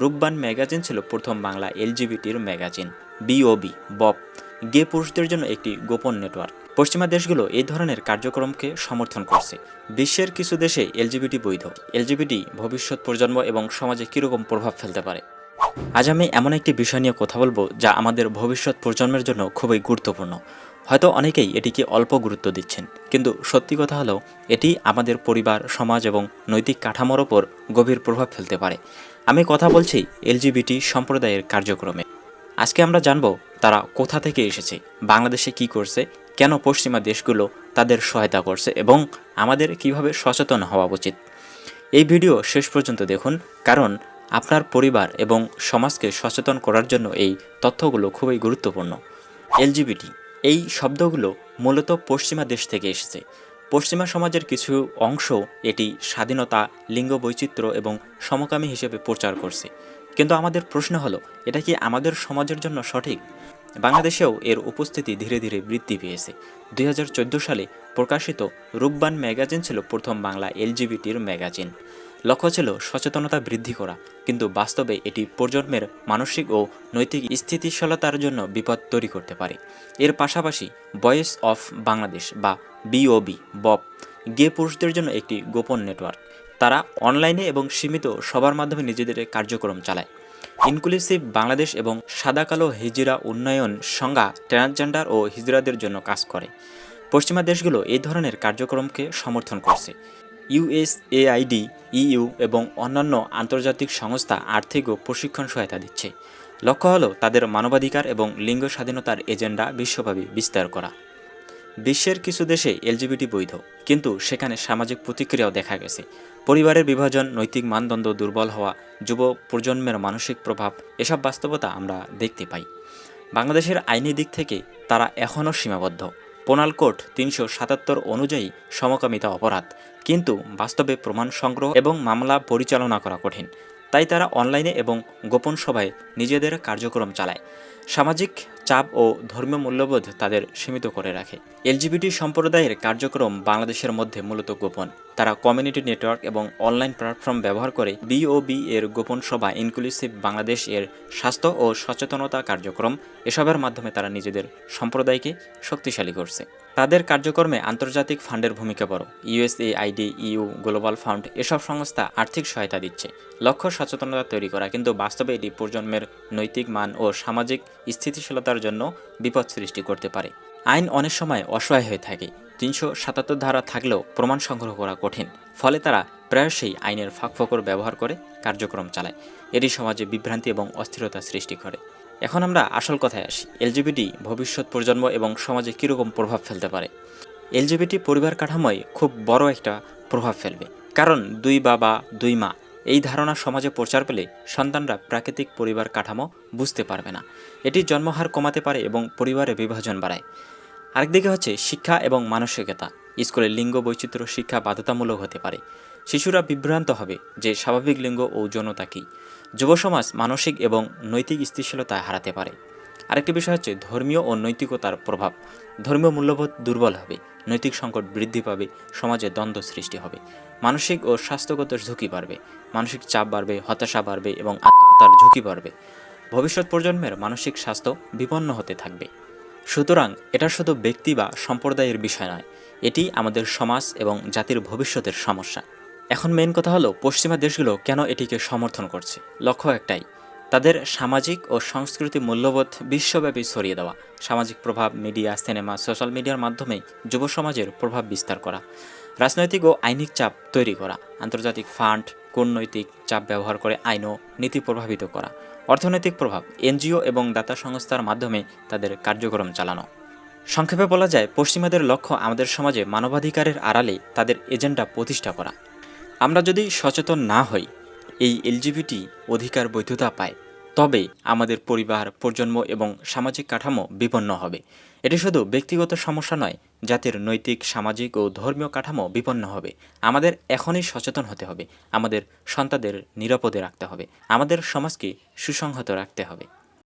রূপবান magazine ছিল প্রথম Bangla এলজিবিটির magazine B O B Bob. Gay পুরুষদের জন্য একটি গোপন নেটওয়ার্ক। পশ্চিমা দেশগুলো এই ধরনের কার্যক্রমকে সমর্থন করছে। বিশ্বের কিছু দেশে এলজিবিটি বৈধ। এলজিবিটি ভবিষ্যৎ প্রজন্ম এবং সমাজে কীরকম প্রভাব ফেলতে পারে? আজ আমি এমন একটি বিষয় নিয়ে কথা বলব যা আমাদের ভবিষ্যৎ প্রজন্মের জন্য খুবই গুরুত্বপূর্ণ। হয়তো অনেকেই এটিকে অল্প গুরুত্ব দিচ্ছেন, কিন্তু সত্যি কথা হলো, এটি আমাদের পরিবার, সমাজ এবং নৈতিক কাঠামোর ওপর গভীর প্রভাব ফেলতে পারে। আমি কথা বলছি এলজিবিটি সম্প্রদায়ের কার্যক্রমে। আজকে আমরা জানব তারা কোথা থেকে এসেছে, বাংলাদেশে কি করছে, কেন পশ্চিমা দেশগুলো তাদের সহায়তা করছে এবং আমাদের কীভাবে সচেতন হওয়া উচিত। এই ভিডিও শেষ পর্যন্ত দেখুন, কারণ আপনার পরিবার এবং সমাজকে সচেতন করার জন্য এই তথ্যগুলো খুবই গুরুত্বপূর্ণ। এলজিবিটি, এই শব্দগুলো মূলত পশ্চিমা দেশ থেকে এসেছে। পশ্চিমা সমাজের কিছু অংশ এটি স্বাধীনতা লিঙ্গ বৈচিত্র্য এবং সমকামী হিসেবে প্রচার করছে। কিন্তু আমাদের প্রশ্ন হলো, এটা কি আমাদের সমাজের জন্য সঠিক? বাংলাদেশেও এর উপস্থিতি ধীরে ধীরে বৃদ্ধি পেয়েছে। দুই হাজার চোদ্দ সালে প্রকাশিত রূপবান ম্যাগাজিন ছিল প্রথম বাংলা এলজিবিটির ম্যাগাজিন। লক্ষ্য ছিল সচেতনতা বৃদ্ধি করা, কিন্তু বাস্তবে এটি প্রজন্মের মানসিক ও নৈতিক স্থিতিশীলতার জন্য বিপদ তৈরি করতে পারে। এর পাশাপাশি ভয়েস অফ বাংলাদেশ বা বিওবি বব গে পুরুষদের জন্য একটি গোপন নেটওয়ার্ক তারা অনলাইনে এবং সীমিত সবার মাধ্যমে নিজেদের কার্যক্রম চালায়। ইনক্লুসিভ বাংলাদেশ এবং সাদা কালো হিজরা উন্নয়ন সংজ্ঞা ট্রান্সজেন্ডার ও হিজড়াদের জন্য কাজ করে। পশ্চিমা দেশগুলো এই ধরনের কার্যক্রমকে সমর্থন করছে। ইউএসএআইডি ইইউ এবং অন্যান্য আন্তর্জাতিক সংস্থা আর্থিক ও প্রশিক্ষণ সহায়তা দিচ্ছে। লক্ষ্য হলো তাদের মানবাধিকার এবং লিঙ্গ স্বাধীনতার এজেন্ডা বিশ্বব্যাপী বিস্তার করা। বিশ্বের কিছু দেশে এলজিবিটি বৈধ, কিন্তু সেখানে সামাজিক প্রতিক্রিয়াও দেখা গেছে। পরিবারের বিভাজন, নৈতিক মানদণ্ড দুর্বল হওয়া, যুব প্রজন্মের মানসিক প্রভাব, এসব বাস্তবতা আমরা দেখতে পাই। বাংলাদেশের আইনি দিক থেকে তারা এখনও সীমাবদ্ধ। পোনাল কোড তিনশো সাতাত্তর অনুযায়ী সমকামিতা অপরাধ, কিন্তু বাস্তবে প্রমাণ সংগ্রহ এবং মামলা পরিচালনা করা কঠিন। তাই তারা অনলাইনে এবং গোপন সভায় নিজেদের কার্যক্রম চালায়। সামাজিক চাপ ও ধর্মীয় মূল্যবোধ তাদের সীমিত করে রাখে। এলজিবিটি সম্প্রদায়ের কার্যক্রম বাংলাদেশের মধ্যে মূলত গোপন। তারা কমিউনিটি নেটওয়ার্ক এবং অনলাইন প্ল্যাটফর্ম ব্যবহার করে বিওবি এর গোপন সভা ইনক্লুসিভ বাংলাদেশ এর স্বাস্থ্য ও সচেতনতা কার্যক্রম এসবের মাধ্যমে তারা নিজেদের সম্প্রদায়কে শক্তিশালী করছে। তাদের কার্যক্রমে আন্তর্জাতিক ফান্ডের ভূমিকা বড়। USA ID EU global fund এসব সংস্থা আর্থিক সহায়তা দিচ্ছে। লক্ষ্য সচেতনতা তৈরি করা, কিন্তু বাস্তবে এটি প্রজন্মের নৈতিক মান ও সামাজিক স্থিতিশীলতার জন্য বিপদ সৃষ্টি করতে পারে। আইন অনেক সময় অসহায় হয়ে থাকে। তিনশো সাতাত্তর ধারা থাকলেও প্রমাণ সংগ্রহ করা কঠিন। ফলে তারা প্রায়শই আইনের ফাঁকফোকর ব্যবহার করে কার্যক্রম চালায়। এটি সমাজে বিভ্রান্তি এবং অস্থিরতা সৃষ্টি করে। এখন আমরা আসল কথায় আসি। এলজিবিটি ভবিষ্যৎ প্রজন্ম এবং সমাজে কীরকম প্রভাব ফেলতে পারে? এলজিবিটি পরিবার কাঠামোয় খুব বড় একটা প্রভাব ফেলবে। কারণ দুই বাবা, দুই মা, এই ধারণা সমাজে প্রচার পেলে সন্তানরা প্রাকৃতিক পরিবার কাঠামো বুঝতে পারবে না। এটি জন্মহার কমাতে পারে এবং পরিবারে বিভাজন বাড়ায়। আরেকদিকে হচ্ছে শিক্ষা এবং মানসিকতা। স্কুলে লিঙ্গ বৈচিত্র্য শিক্ষা বাধ্যতামূলক হতে পারে। শিশুরা বিভ্রান্ত হবে যে স্বাভাবিক লিঙ্গ ও যৌনতা কী। যুব সমাজ মানসিক এবং নৈতিক স্থিতিশীলতা হারাতে পারে। আরেকটি বিষয় হচ্ছে ধর্মীয় ও নৈতিকতার প্রভাব। ধর্মীয় মূল্যবোধ দুর্বল হবে, নৈতিক সংকট বৃদ্ধি পাবে, সমাজে দ্বন্দ্ব সৃষ্টি হবে, মানসিক ও স্বাস্থ্যগত ঝুঁকি বাড়বে, মানসিক চাপ বাড়বে, হতাশা বাড়বে এবং আত্মহত্যার ঝুঁকি বাড়বে। ভবিষ্যৎ প্রজন্মের মানসিক স্বাস্থ্য বিপন্ন হতে থাকবে। সুতরাং এটা শুধু ব্যক্তি বা সম্প্রদায়ের বিষয় নয়, এটি আমাদের সমাজ এবং জাতির ভবিষ্যতের সমস্যা। এখন মেন কথা হলো, পশ্চিমা দেশগুলো কেন এটিকে সমর্থন করছে? লক্ষ্য একটাই, তাদের সামাজিক ও সংস্কৃতি মূল্যবোধ বিশ্বব্যাপী ছড়িয়ে দেওয়া, সামাজিক প্রভাব মিডিয়া সিনেমা সোশ্যাল মিডিয়ার মাধ্যমে যুব সমাজের প্রভাব বিস্তার করা, রাজনৈতিক ও আইনিক চাপ তৈরি করা, আন্তর্জাতিক ফান্ড, কূটনৈতিক চাপ ব্যবহার করে আইন ও নীতি প্রভাবিত করা, অর্থনৈতিক প্রভাব, এনজিও এবং দাতা সংস্থার মাধ্যমে তাদের কার্যক্রম চালানো। সংক্ষেপে বলা যায়, পশ্চিমাদের লক্ষ্য আমাদের সমাজে মানবাধিকারের আড়ালে তাদের এজেন্ডা প্রতিষ্ঠা করা। আমরা যদি সচেতন না হই, এই এলজিবিটি অধিকার বৈধতা পায়, তবে আমাদের পরিবার, প্রজন্ম এবং সামাজিক কাঠামো বিপন্ন হবে। এটি শুধু ব্যক্তিগত সমস্যা নয়, জাতির নৈতিক, সামাজিক ও ধর্মীয় কাঠামো বিপন্ন হবে। আমাদের এখনই সচেতন হতে হবে, আমাদের সন্তানদের নিরাপদে রাখতে হবে, আমাদের সমাজকে সুসংহত রাখতে হবে।